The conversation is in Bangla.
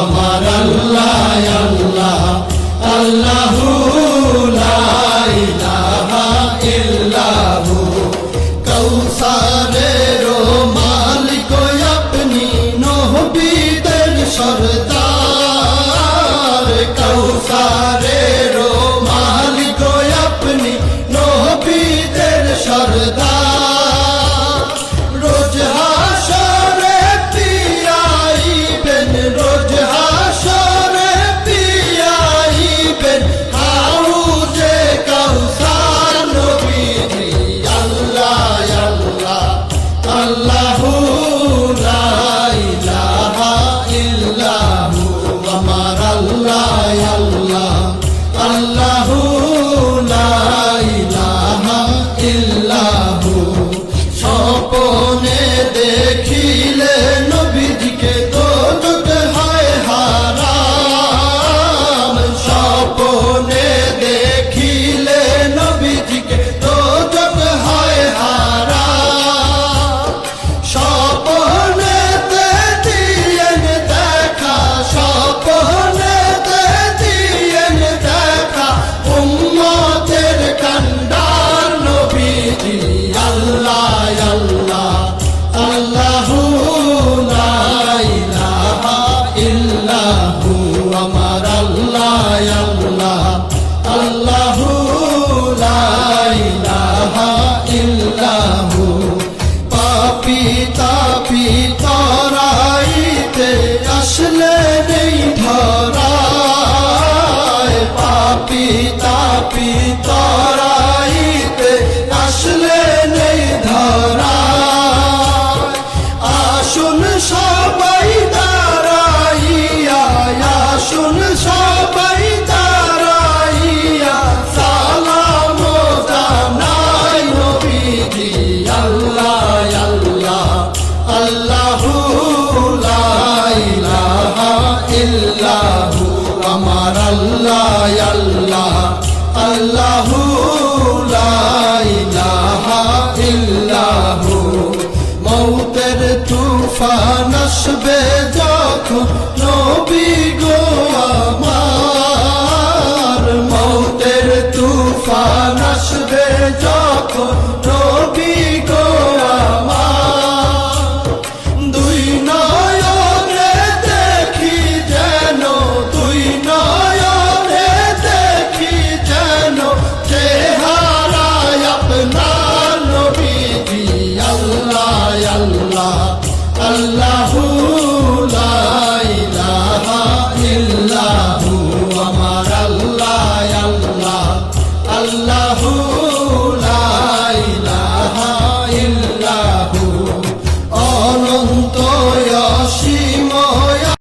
আমার আল্লাহ। আল্লাহু আল্লাহ আল্লাহ, আল্লাহু লা ইলাহা ইল্লাহু। পাপি, তাপি, তরাইতে আসলে নেই ধরায়। পাপি, তাপি তরাই আমার আল্লাহ আল্লাহ আল্লাহ ইল্লাহু। মৌতের তুফান আসবে যখন নবী গোয়া আল্লাহু